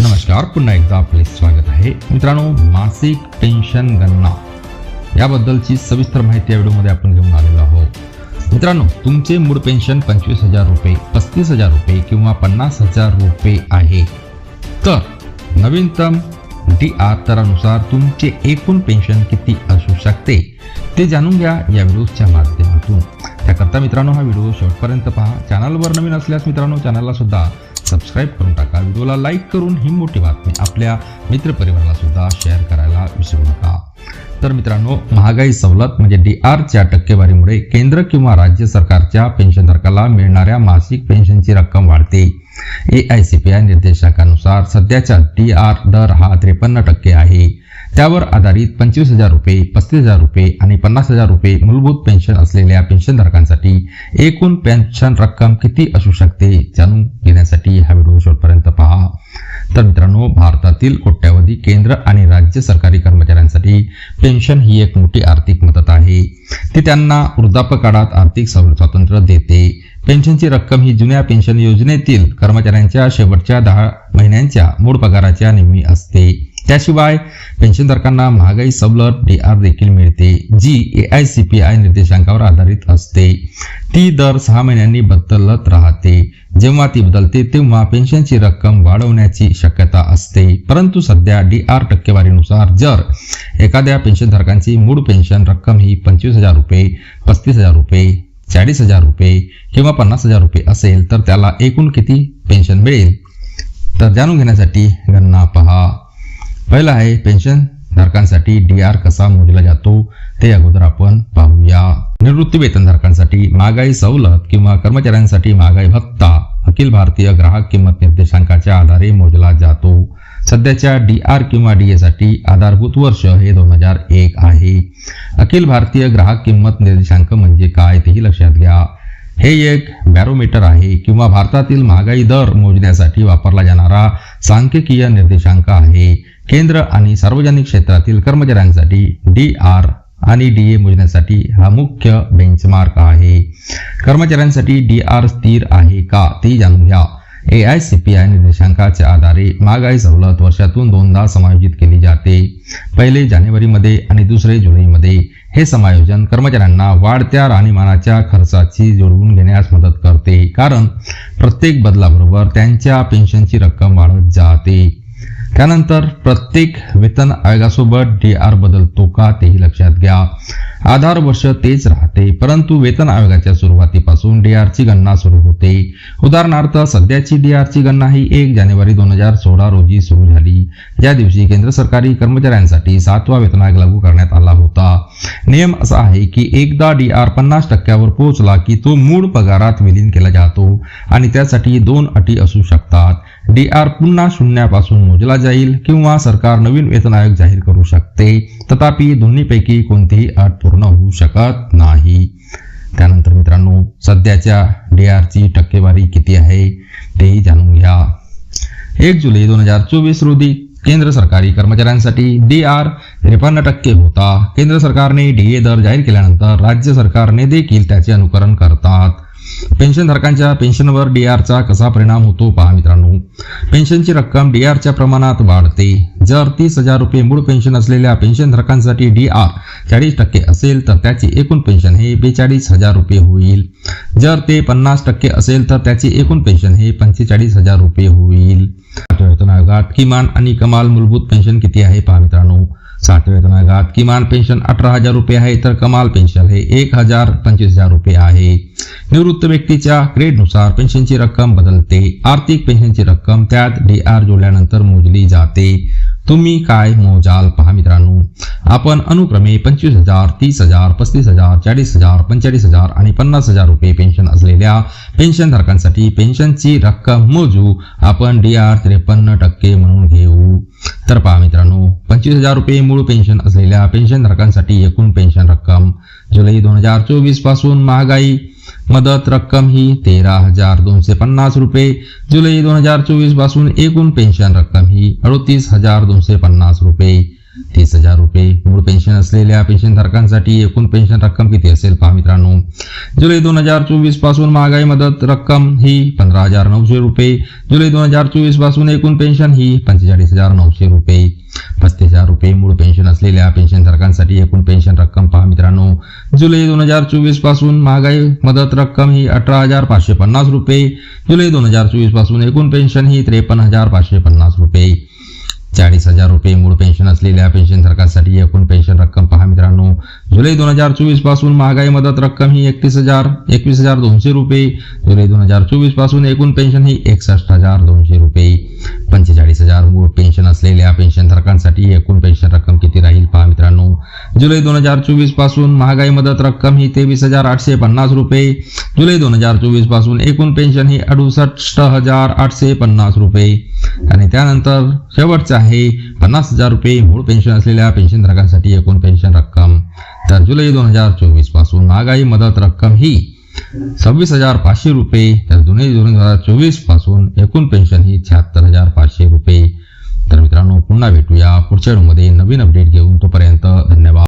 नमस्कार पुन्हा एकदा आपले स्वागत आहे. मित्रांनो मासिक पेन्शन गणना. याबद्दलची सविस्तर माहिती या व्हिडिओमध्ये आपण घेऊन आलेलो आहोत. मित्रांनो तुमचे मूळ पेन्शन पंचवीस हजार रुपये पस्तीस हजार रुपये किंवा पन्नास हजार रुपये आहे. तर नवीनतम डी आर दरानुसार तुमचे एकूण पेन्शन किती असू शकते ते जाणून घ्या या व्हिडिओच्या माध्यमातून. त्याकरता मित्रांनो हा व्हिडिओ शेवटपर्यंत पहा. चॅनलवर नवीन असल्यास मित्रांनो चॅनलला सुद्धा सबस्क्राईब करून टाका. व्हिडिओला लाईक करून ही मोठी बातमी आपल्या मित्रपरिवाराला सुद्धा शेअर करायला विसरू नका. तर मित्रांनो महागाई सवलत म्हणजे डी आरच्या टक्केवारीमुळे केंद्र किंवा राज्य सरकारच्या पेन्शनधारकाला मिळणाऱ्या मासिक पेन्शनची रक्कम वाढते. A I C P I निर्देशांकानुसार सध्याचा डी आर दर हा त्रेपन्न टक्के आहे. त्यावर आधारित पंचवीस हजार रुपये पस्तीस हजार रुपये आणि पन्नास हजार रुपये मूलभूत पेन्शन असलेल्या पेन्शनधारकांसाठी एकूण पेन्शन रक्कम किती असू शकते जाणून घेण्यासाठी हा व्हिडिओ शेवटपर्यंत पहा. तर मित्रांनो भारतातील कोट्यावधी केंद्र आणि राज्य सरकारी कर्मचाऱ्यांसाठी पेन्शन ही एक मोठी आर्थिक मदत आहे. ती त्यांना वृद्धापकाळात आर्थिक स्वातंत्र्य देते. पेन्शनची रक्कम ही जुन्या पेन्शन योजनेतील कर्मचाऱ्यांच्या शेवटच्या दहा महिन्यांच्या मूळ पगाराच्या निम्मी असते. त्याशिवाय पेन्शनधारकांना महागाई सवलत डी आर देखील मिळते जी A I C P I निर्देशांकावर आधारित असते. ती दर सहा महिन्यांनी बदलत राहते. जेव्हा ती बदलते तेव्हा पेन्शनची रक्कम वाढवण्याची शक्यता असते. परंतु सध्या डी आर टक्केवारीनुसार जर एखाद्या पेन्शनधारकांची मूळ पेन्शन रक्कम ही पंचवीस हजार रुपये पस्तीस हजार रुपये चाळीस हजार रुपये किंवा पन्नास हजार रुपये असेल तर त्याला एकूण किती पेन्शन मिळेल? तर जाणून घेण्यासाठी गणना पहा. पहिला आहे पेन्शन. धारकांसाठी डी आर कसा मोजला जातो ते अगोदर आपण पाहूया. निवृत्ती वेतनधारकांसाठी महागाई सवलत किंवा कर्मचाऱ्यांसाठी महागाई भत्ता. अखिल भारतीय ग्राहक किंमत निर्देशांकाच्या आधारे मोजला जातो. सध्याच्या डी आर किंवा डी एसाठी आधारभूत वर्ष हे दोन हजार एक आहे. अखिल भारतीय ग्राहक किंमत निर्देशांक म्हणजे काय तेही लक्षात घ्या. हे एक बॅरोमीटर आहे किंवा भारतातील महागाई दर मोजण्यासाठी वापरला जाणारा सांख्यिकीय निर्देशांक आहे. केंद्र आणि सार्वजनिक क्षेत्रातील कर्मचाऱ्यांसाठी डी आर आणि डी ए मोजण्यासाठी हा मुख्य बेंचमार्क आहे. कर्मचाऱ्यांसाठी डी आर स्थिर आहे का ते जाणून घ्या. A I C P I निर्देशांकाच्या आधारे महागाई सवलत वर्षातून दोनदा समायोजित केली जाते. पहिले जानेवारीमध्ये आणि दुसरे जुलैमध्ये हे समायोजन कर्मचाऱ्यांना वाढत्या राहणीमानाच्या खर्चाची जोडवून घेण्यास मदत करते. कारण प्रत्येक बदलाबरोबर त्यांच्या पेन्शनची रक्कम वाढत जाते. त्यानंतर प्रत्येक वेतन आयोगासोबत डी आर बदलतो का तेही लक्षात घ्या. आधार वर्ष तेच राहते परंतु वेतन आयोगाच्या सुरुवातीपासून डीआरची गणना सुरू होते. उदाहरणार्थ सध्याची डीआरची गणना ही एक जानेवारी दोन हजार सोळा रोजी सुरू झाली. या दिवशी केंद्र सरकारी कर्मचाऱ्यांसाठी सातवा वेतन आयोग लागू करण्यात आला होता. नियम असा आहे की एकदा डी आर पन्नास टक्क्यावर पोहोचला की तो मूळ पगारात विलीन केला जातो आणि त्यासाठी दोन अटी असू शकतात. डी आर पुन्हा शून्यापासून मोजला जाईल किंवा सरकार नवीन वेतन आयोग जाहीर करू शकते. तथापि दोन्हीपैकी कोणतीही अट पूर्ण होऊ शकत नाही. त्यानंतर मित्रांनो सध्याच्या डी आरची टक्केवारी किती आहे तेही जाणून घ्या. एक जुलै दोन हजार चोवीस रोजी केंद्र सरकारी कर्मचाऱ्यांसाठी डी आर त्रेपन्न टक्के होता. केंद्र सरकारने डी ए दर जाहीर केल्यानंतर राज्य सरकारने देखील त्याचे अनुकरण करतात. पेन्शनधारकांच्या पेन्शनवर डी आरचा कसा परिणाम होतो पहा मित्रांनो. पेन्शनची रक्कम डी आरच्या प्रमाणात वाढते. जर तीस हजार रुपये मूळ पेन्शन असलेल्या पेन्शनधारकांसाठी डी आर चाळीस टक्के असेल तर त्याची एकूण पेन्शन हे बेचाळीस हजार रुपये होईल. जर ते पन्नास टक्के असेल तर त्याची एकूण पेन्शन हे पंचेचाळीस हजार रुपये होईल. आयोगात किमान आणि कमाल मूलभूत पेन्शन किती आहे पहा मित्रांनो. सातव्या वेतन किमान पेन्शन अठरा हजार रुपये आहे तर कमाल पेन्शन हे एक हजार पंचवीस हजार रुपये आहे. निवृत्त व्यक्तीच्या ग्रेडनुसार पेन्शनची रक्कम बदलते. आर्थिक पेन्शनची रक्कम त्यात डी आर जोडल्यानंतर मोजली जाते. तुम्ही काय मोजाल पहा मित्रांनो. आपण अनुक्रमे पंचवीस हजार तीस हजार पस्तीस हजार चाळीस हजार पंचेचाळीस हजार आणि पन्नास हजार रुपये पेन्शन असलेल्या पेन्शनधारकांसाठी पेन्शनची रक्कम मोजू. आपण डी आर त्रेपन्न टक्के म्हणून घेऊ. तर पहा मित्रांनो पंचवीस हजार रुपये मूळ पेन्शन असलेल्या पेन्शनधारकांसाठी एकूण पेन्शन रक्कम जुलै दोन हजार चोवीसपासून महागाई मदत रक्कम ही तेरा हजार दोनशे पन्नास रुपये. जुलै दोन हजार चोवीसपासून एकूण पेन्शन रक्कम ही अडतीस हजार दोनशे पन्नास रुपये. तीस हजार रुपये. मूळ पेन्शन असलेल्या पेन्शनधारकांसाठी एकूण पेन्शन रक्कम किती असेल पहा मित्रांनो? जुलै दोन हजार चोवीसपासून महागाई मदत रक्कम ही पंधरा हजार नऊशे रुपये. जुलै दोन हजार चोवीसपासून एकूण पेन्शन ही पंचेचाळीस हजार नऊशे रुपये. पस्तीस हजार रुपये मूळ पेन्शन असलेल्या पेन्शनधारकांसाठी एकूण पेन्शन रक्कम पहा मित्रांनो. जुलै दोन हजार चोवीसपासून महागाई मदत रक्कम ही अठरा हजार पाचशे पन्नास रुपये. जुलै दोन हजार चोवीसपासून एकूण पेन्शन ही त्रेपन्न हजार पाचशे पन्नास रुपये. चाळीस हजार रुपये मूळ पेन्शन असलेल्या पेन्शनधारकांसाठी एकूण पेन्शन रक्कम पहा मित्रांनो. जुलै दोन हजार चोवीसपासून महागाई मदत रक्कम ही एकतीस हजार एकवीस हजार दोनशे रुपये. जुलै दोन हजार चोवीसपासून एकूण पेन्शन ही एकसष्ट हजार दोनशे रुपये. पंचेचाळीस हजार मूळ पेन्शन असलेल्या पेन्शनधारकांसाठी एकूण पेन्शन रक्कम किती राहील पहा मित्रांनो. जुलै दोन हजार चोवीसपासून महागाई मदत रक्कम ही तेवीस हजार आठशे पन्नास रुपये. जुलै दोन हजार चोवीसपासून एकूण पेन्शन ही अडुसष्ट हजार आठशे पन्नास रुपये. आणि त्यानंतर शेवटचं आहे पन्नास हजार रुपये मूळ पेन्शन असलेल्या पेन्शनधारकांसाठी एकूण पेन्शन रक्कम. तर जुलै दोन हजार चोवीसपासून महागाई मदत रक्कम ही सव्वीस हजार पाचशे रुपये. तर जुलै दोन हजार चोवीसपासून एकूण पेन्शन ही शहात्तर हजार पाचशे रुपये. तर मित्रांनो पुन्हा भेटूया पुढच्या व्हिडिओमध्ये. नवीन अपडेट घेऊन तोपर्यंत धन्यवाद.